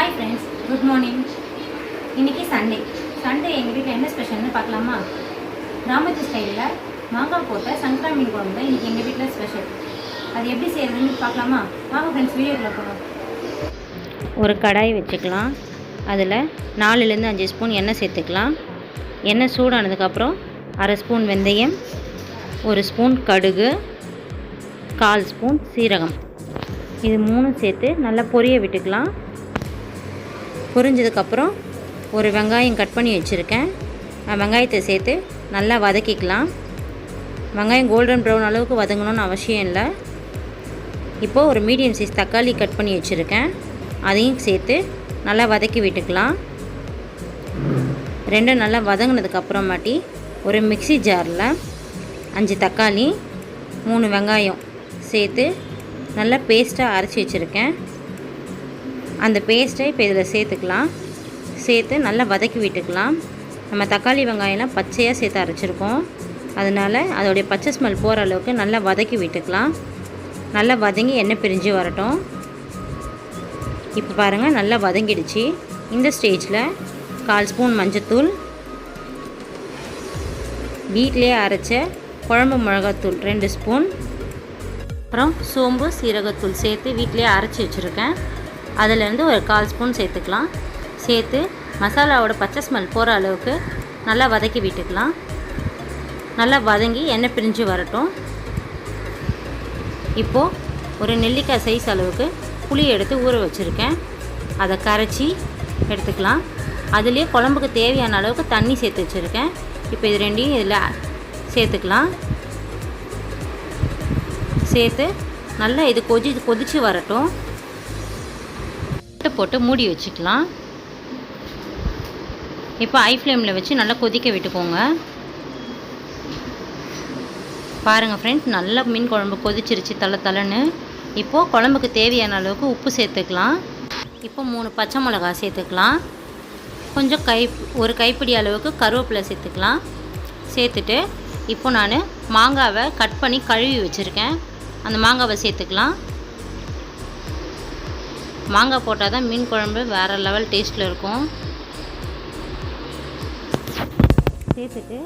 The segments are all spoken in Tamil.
ஹாய் ஃப்ரெண்ட்ஸ் குட் மார்னிங் இன்றைக்கி சண்டே சண்டே எங்கள் வீட்டில் என்ன ஸ்பெஷல்னு பார்க்கலாமா? கிராமத்து ஸ்டைலில் மாங்காய் போட்ட சங்கரா மீன் குழம்பு தான் இன்றைக்கி எங்கள் வீட்டில் ஸ்பெஷல் அது எப்படி செய்யறதுன்னு பார்க்கலாமா? வாங்க ஃப்ரெண்ட்ஸ் வீடியோக்குள்ள போகலாம் ஒரு கடாய் வச்சுக்கலாம். அதில் நாலுலேருந்து அஞ்சு ஸ்பூன் எண்ணெய் சேர்த்துக்கலாம். எண்ணெய் சூடானதுக்கப்புறம் அரை ஸ்பூன் வெந்தயம் ஒரு ஸ்பூன் கடுகு கால் ஸ்பூன் சீரகம். இது மூணும் சேர்த்து நல்லா பொரிய விட்டுக்கலாம். பொரிஞ்சதுக்கப்புறம் ஒரு வெங்காயம் கட் பண்ணி வச்சுருக்கேன். வெங்காயத்தை சேர்த்து நல்லா வதக்கிக்கலாம். வெங்காயம் கோல்டன் ப்ரௌன் அளவுக்கு வதங்கணும்னு அவசியம் இல்லை. இப்போது ஒரு மீடியம் சைஸ் தக்காளி கட் பண்ணி வச்சுருக்கேன். அதையும் சேர்த்து நல்லா வதக்கி விட்டுக்கலாம். ரெண்டும் நல்லா வதங்கினதுக்கப்புறமாட்டி ஒரு மிக்ஸி ஜாரில் அஞ்சு தக்காளி மூணு வெங்காயம் சேர்த்து நல்லா பேஸ்ட்டாக அரைச்சி வச்சுருக்கேன். அந்த பேஸ்ட்டை இப்போ இதில் சேர்த்துக்கலாம். சேர்த்து நல்லா வதக்கி விட்டுக்கலாம். நம்ம தக்காளி வெங்காயம்லாம் பச்சையாக சேர்த்து அரைச்சிருக்கோம். அதனால் அதோடைய பச்சை ஸ்மெல் போகிற அளவுக்கு நல்லா வதக்கி விட்டுக்கலாம். நல்லா வதங்கி எண்ணெய் பிரிஞ்சு வரட்டும். இப்போ பாருங்கள் நல்லா வதங்கிடுச்சு. இந்த ஸ்டேஜில் கால் ஸ்பூன் மஞ்சத்தூள். வீட்டிலே அரைச்ச குழம்பு மிளகாத்தூள் ரெண்டு ஸ்பூன். அப்புறம் சோம்பு சீரகத்தூள் சேர்த்து வீட்டிலே அரைச்சி வச்சுருக்கேன். அதிலேருந்து ஒரு கால் ஸ்பூன் சேர்த்துக்கலாம். சேர்த்து மசாலாவோட பச்சை ஸ்மெல் போகிற அளவுக்கு நல்லா வதக்கி விட்டுக்கலாம். நல்லா வதங்கி எண்ணெய் பிரிஞ்சு வரட்டும். இப்போது ஒரு நெல்லிக்காய் சைஸ் அளவுக்கு புளி எடுத்து ஊற வச்சுருக்கேன். அதை கரைச்சி எடுத்துக்கலாம். அதுலேயே குழம்புக்கு தேவையான அளவுக்கு தண்ணி சேர்த்து வச்சுருக்கேன். இப்போ இது ரெண்டையும் இதில் சேர்த்துக்கலாம். சேர்த்து நல்லா இது கொதி கொதித்து வரட்டும். போட்டு போட்டு மூடி வச்சுக்கலாம். இப்போ ஐ ஃப்ளேமில் வச்சு நல்லா கொதிக்க விட்டுக்கோங்க. பாருங்கள் ஃப்ரெண்ட்ஸ் நல்லா மீன் குழம்பு கொதிச்சிருச்சு தலை தலைன்னு இப்போது குழம்புக்கு தேவையான அளவுக்கு உப்பு சேர்த்துக்கலாம். இப்போ மூணு பச்சை மிளகா சேர்த்துக்கலாம். கொஞ்சம் கை ஒரு கைப்பிடி அளவுக்கு கருவேப்பிலை சேர்த்துக்கலாம். சேர்த்துட்டு இப்போ நான் மாங்காவை கட் பண்ணி கழுவி வச்சுருக்கேன். அந்த மாங்காவை சேர்த்துக்கலாம். மாங்காய் போட்டால் தான் மீன் குழம்பு வேறு லெவல் டேஸ்ட்டில் இருக்கும். சேர்த்துட்டு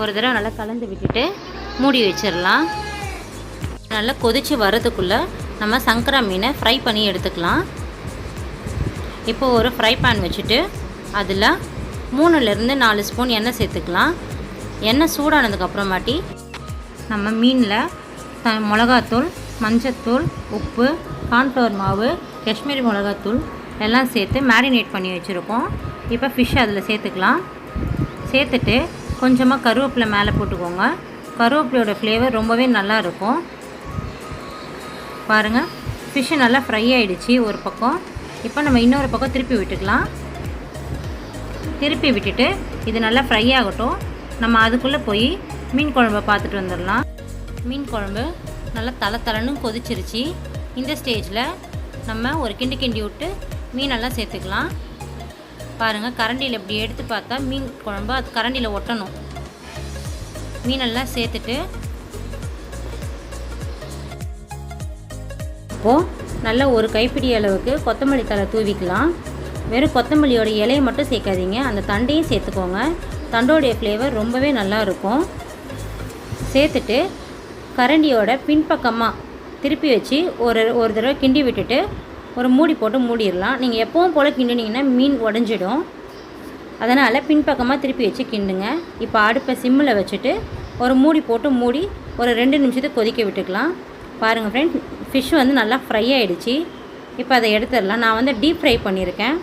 ஒரு தடவை நல்லா கலந்து விட்டுட்டு மூடி வச்சிடலாம். நல்லா கொதித்து வரதுக்குள்ளே நம்ம சங்கரா மீனை ஃப்ரை பண்ணி எடுத்துக்கலாம். இப்போ ஒரு ஃப்ரை பேன் வச்சுட்டு அதில் மூணுலேருந்து நாலு ஸ்பூன் எண்ணெய் சேர்த்துக்கலாம். எண்ணெய் சூடானதுக்கப்புறமாட்டி நம்ம மீனில் த மிளகாத்தூள் மஞ்சத்தூள் உப்பு கான்ஃப்ளவர் மாவு காஷ்மீரி மிளகாத்தூள் எல்லாம் சேர்த்து மேரினேட் பண்ணி வச்சுருக்கோம். இப்போ ஃபிஷ் அதில் சேர்த்துக்கலாம். சேர்த்துட்டு கொஞ்சமாக கருவேப்பிலை மேலே போட்டுக்கோங்க. கருவேப்பிலையோட ஃப்ளேவர் ரொம்பவே நல்லா இருக்கும். பாருங்கள் ஃபிஷ்ஷு நல்லா ஃப்ரை ஆகிடுச்சு ஒரு பக்கம். இப்போ நம்ம இன்னொரு பக்கம் திருப்பி விட்டுக்கலாம். திருப்பி விட்டுட்டு இது நல்லா ஃப்ரை ஆகட்டும். நம்ம அதுக்குள்ளே போய் மீன் குழம்பை பார்த்துட்டு வந்துடலாம். மீன் குழம்பு நல்லா தலை தலைன்னு கொதிச்சிருச்சு. இந்த ஸ்டேஜில் நம்ம ஒரு கிண்டு கிண்டி விட்டு மீனெல்லாம் சேர்த்துக்கலாம். பாருங்கள் கரண்டியில் இப்படி எடுத்து பார்த்தா மீன் குழம்பு அது கரண்டியில் ஒட்டணும். மீனெல்லாம் சேர்த்துட்டு இப்போது நல்ல ஒரு கைப்பிடி அளவுக்கு கொத்தமல்லி தழை தூவிக்கலாம். வெறும் கொத்தமல்லியோட இலையை மட்டும் சேர்க்காதீங்க. அந்த தண்டையும் சேர்த்துக்கோங்க. தண்டோடைய ஃப்ளேவர் ரொம்பவே நல்லா இருக்கும். சேர்த்துட்டு கரண்டியோட பின்பக்கமாக திருப்பி வச்சு ஒரு ஒரு தடவை கிண்டி விட்டுட்டு ஒரு மூடி போட்டு மூடிடலாம். நீங்கள் எப்பவும் போல் கிண்டினீங்கன்னா மீன் உடஞ்சிடும். அதனால் பின்பக்கமாக திருப்பி வச்சு கிண்டுங்க. இப்போ அடுப்பை சிம்மில் வச்சுட்டு ஒரு மூடி போட்டு மூடி ஒரு ரெண்டு நிமிஷத்துக்கு கொதிக்க விட்டுக்கலாம். பாருங்கள் ஃப்ரெண்ட் ஃபிஷ் வந்து நல்லா ஃப்ரை ஆகிடுச்சு இப்போ அதை எடுத்துடலாம். நான் வந்து டீப் ஃப்ரை பண்ணியிருக்கேன்.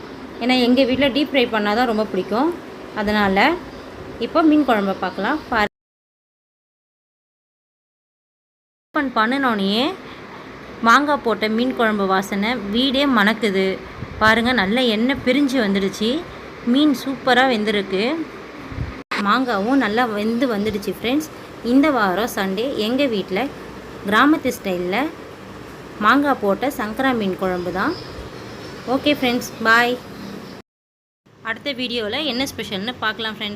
ஏன்னா எங்கள் வீட்டில் டீப் ஃப்ரை பண்ணால் தான் ரொம்ப பிடிக்கும். அதனால் இப்போ மீன் குழம்பை பார்க்கலாம். பாரு ஓப்பன் பண்ணினோடனே மாங்காய் போட்ட மீன் குழம்பு வாசனை வீடே மணக்குது. பாருங்கள் நல்ல எண்ணெய் பிரிஞ்சு வந்துடுச்சு. மீன் சூப்பராக வெந்திருக்கு. மாங்காவும் நல்லா வெந்து வந்துடுச்சு ஃப்ரெண்ட்ஸ் இந்த வாரம் சண்டே எங்கள் வீட்டில் கிராமத்து ஸ்டைலில் மாங்காய் போட்ட சங்கரா மீன் குழம்பு தான். ஓகே ஃப்ரெண்ட்ஸ் பாய் அடுத்த வீடியோவில் என்ன ஸ்பெஷல்னு பார்க்கலாம் ஃப்ரெண்ட்ஸ்